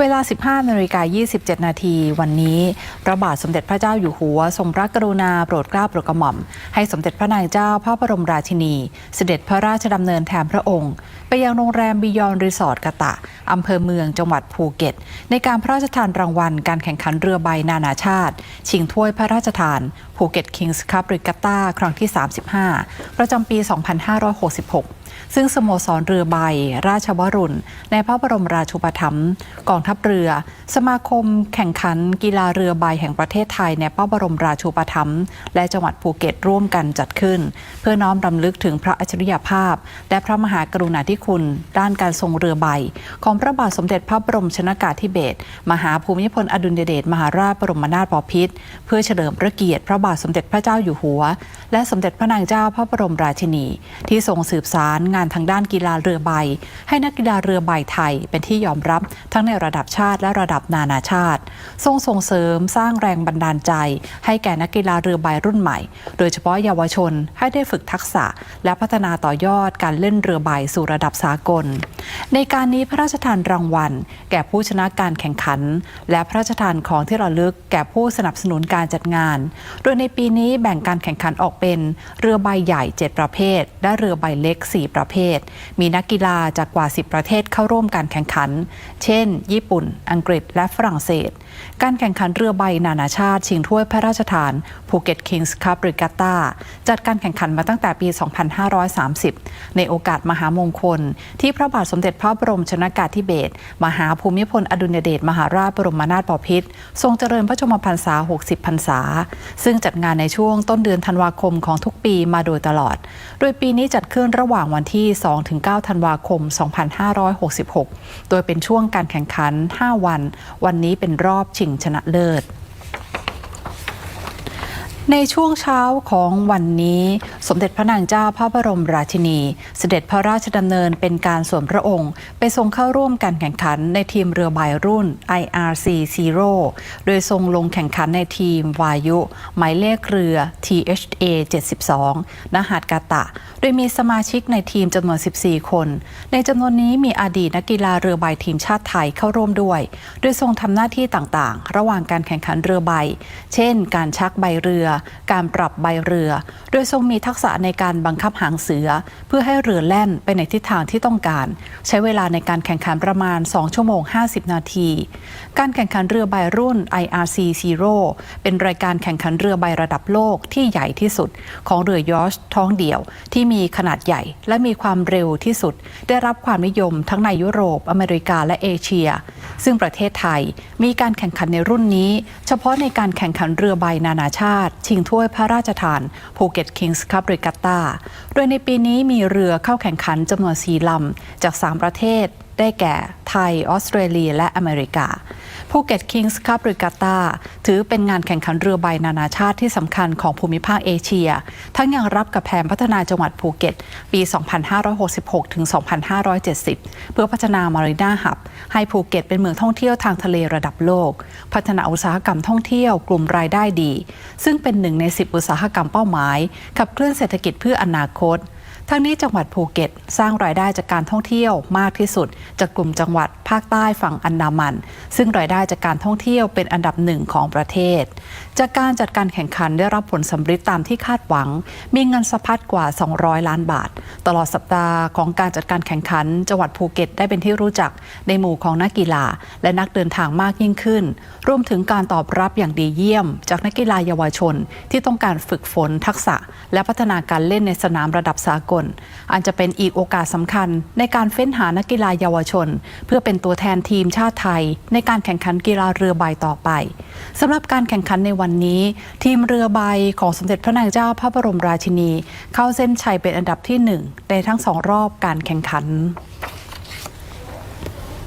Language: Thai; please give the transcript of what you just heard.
เวลา 15นาฬิกา27 นาทีวันนี้พระบาทสมเด็จพระเจ้าอยู่หัว ทรงพระกรุณาโปรดเกล้าโปรดกระหม่อม ให้สมเด็จพระนางเจ้าพระบรมราชินี เสด็จพระราชดำเนินแทนพระองค์ ไปยังโรงแรมบิยอนรีสอร์ทกะตะอำเภอเมืองจังหวัดภูเก็ต ในการพระราชทานรางวัลการแข่งขันเรือใบนานาชาติ ชิงถ้วยพระราชทานภูเก็ตคิงส์คัพริกาตาครั้งที่ 35 ประจำปี 2566 ซึ่งสโมสรเรือใบ ราชวรุณ ในพระบรมราชูปถัมภ์กองทัพเรือ สมาคมแข่งขันกีฬาเรือใบแห่งประเทศไทย ในพระบรมราชูปถัมภ์และจังหวัดภูเก็ตร่วมกันจัดขึ้น เพื่อน้อมรำลึกถึงพระอัจฉริยภาพ และพระมหากรุณาธิคุณ ด้านการทรงเรือใบ ของพระบาทสมเด็จพระบรมชนากาธิเบศรมหาภูมิพลอดุลยเดชมหาราชบรมนาถบพิตรเพื่อเฉลิมพระเกียรติพระบาทสมเด็จพระเจ้าอยู่หัว และสมเด็จพระนางเจ้าพระบรมราชินี ที่ทรงสืบสารงานทางด้านกีฬาเรือใบ ให้นักกีฬาเรือใบไทยเป็นที่ยอมรับทั้งในระดับชาติและระดับนานาชาติ ทรงส่งเสริมสร้างแรงบันดาลใจ ให้แก่นักกีฬาเรือใบรุ่นใหม่ โดยเฉพาะเยาวชนให้ได้ฝึกทักษะ และพัฒนาต่อยอดการเล่นเรือใบสู่ระดับสากล ในการนี้พระราชทานรางวัล แก่ผู้ชนะการแข่งขัน และพระราชทานของที่ระลึกแก่ผู้สนับสนุนการจัดงาน โดยในปีนี้แบ่งการแข่งขันออกเป็นเรือใบใหญ่ 7 ประเภท และเรือใบเล็ก 4 ประเภท มีนักกีฬาจากกว่า 10 ประเทศเข้าร่วมการแข่งขัน เช่น ญี่ปุ่น อังกฤษและฝรั่งเศสการแข่งขันเรือใบนานาชาติ ชิงถ้วยพระราชทานภูเก็ตคิงส์คัพริกาตาจัดการแข่งขันมาตั้งแต่ปี 2530 ในโอกาสมหามงคล ที่พระบาทสมเด็จพระบรมชนากาธิเบศรมหาภูมิพลอดุลยเดชมหาราชบรมนาถบพิตรทรงเจริญพระชนมพรรษา 60 พรรษา ซึ่งจัดงานในช่วงต้นเดือนธันวาคมของทุกปีมาโดยตลอด โดยปีนี้จัดขึ้นระหว่างวันที่ 2-9 ธันวาคม 2566 โดยเป็นช่วงการแข่งขัน 5 วัน วันนี้เป็นรอบชิงชนะเลิศ ในช่วงเช้าของวันนี้ สมเด็จพระนางเจ้าพระบรมราชินี เสด็จพระราชดำเนินเป็นการส่วนพระองค์ ไปทรงเข้าร่วมการแข่งขันในทีมเรือใบรุ่น IRC Zero โดยทรงลงแข่งขันในทีมวายุ หมายเลขเรือ THA 72ณหาดกาตะ โดยมีสมาชิกในทีมจำนวน 14 คน ในจำนวนนี้มีอดีตนักกีฬาเรือใบทีมชาติไทยเข้าร่วมด้วย โดยทรงทำหน้าที่ต่างๆ ระหว่างการแข่งขันเรือใบ เช่น การชักใบเรือการปรับใบเรือ โดยทรงมีทักษะในการบังคับหางเสือ เพื่อให้เรือแล่นไปในทิศทางที่ต้องการ ใช้เวลาในการแข่งขันประมาณ 2 ชั่วโมง 50 นาที การแข่งขันเรือใบรุ่น IRC Zero เป็นรายการแข่งขันเรือใบระดับโลกที่ใหญ่ที่สุด ของเรือยอชท้องเดี่ยว ที่มีขนาดใหญ่และมีความเร็วที่สุด ได้รับความนิยมทั้งในยุโรป อเมริกาและเอเชีย ซึ่งประเทศไทยมีการแข่งขันในรุ่นนี้ เฉพาะในการแข่งขันเรือใบนานาชาติชิงถ้วยพระราชทานภูเก็ตคิงส์คัพริกาตาโดยในปีนี้มีเรือเข้าแข่งขันจำนวนสีลำ จาก 3 ประเทศได้แก่ไทย ออสเตรเลีย และอเมริกา ภูเก็ตคิงส์คัพริกาตาถือเป็นงานแข่งขันเรือใบนานาชาติที่สำคัญของภูมิภาคเอเชีย ทั้งยังรับกับแผนพัฒนาจังหวัดภูเก็ต ปี 2566 ถึง 2570 เพื่อพัฒนามารีนาหับ ให้ภูเก็ตเป็นเมืองท่องเที่ยวทางทะเลระดับโลก พัฒนาอุตสาหกรรมท่องเที่ยวกลุ่มรายได้ดี ซึ่งเป็นหนึ่งใน 10 อุตสาหกรรมเป้าหมายขับเคลื่อนเศรษฐกิจเพื่ออนาคต ทั้งนี้จังหวัดภูเก็ต สร้างรายได้จากการท่องเที่ยวมากที่สุด จากกลุ่มจังหวัดภาคใต้ฝั่งอันดามัน ซึ่งรายได้จากการท่องเที่ยวเป็นอันดับหนึ่งของประเทศ จากการจัดการแข่งขันได้รับผลสำเร็จตามที่คาดหวัง มีเงินสะพัดกว่า 200 ล้านบาท ตลอดสัปดาห์ของการจัดการแข่งขัน จังหวัดภูเก็ตได้เป็นที่รู้จักในหมู่ของนักกีฬา และนักเดินทางมากยิ่งขึ้น รวมถึงการตอบรับอย่างดีเยี่ยม จากนักกีฬาเยาวชน ที่ต้องการฝึกฝนทักษะ และพัฒนาการเล่นในสนามระดับสากลอันจะเป็นอีกโอกาสสำคัญในการเฟ้นหานักกีฬาเยาวชน เพื่อเป็นตัวแทนทีมชาติไทย ในการแข่งขันกีฬาเรือใบต่อไปสำหรับการแข่งขันในวันนี้ ทีมเรือใบของสมเด็จพระนางเจ้าพระบรมราชินี เข้าเส้นชัยเป็นอันดับที่หนึ่งในทั้งสองรอบการแข่งขัน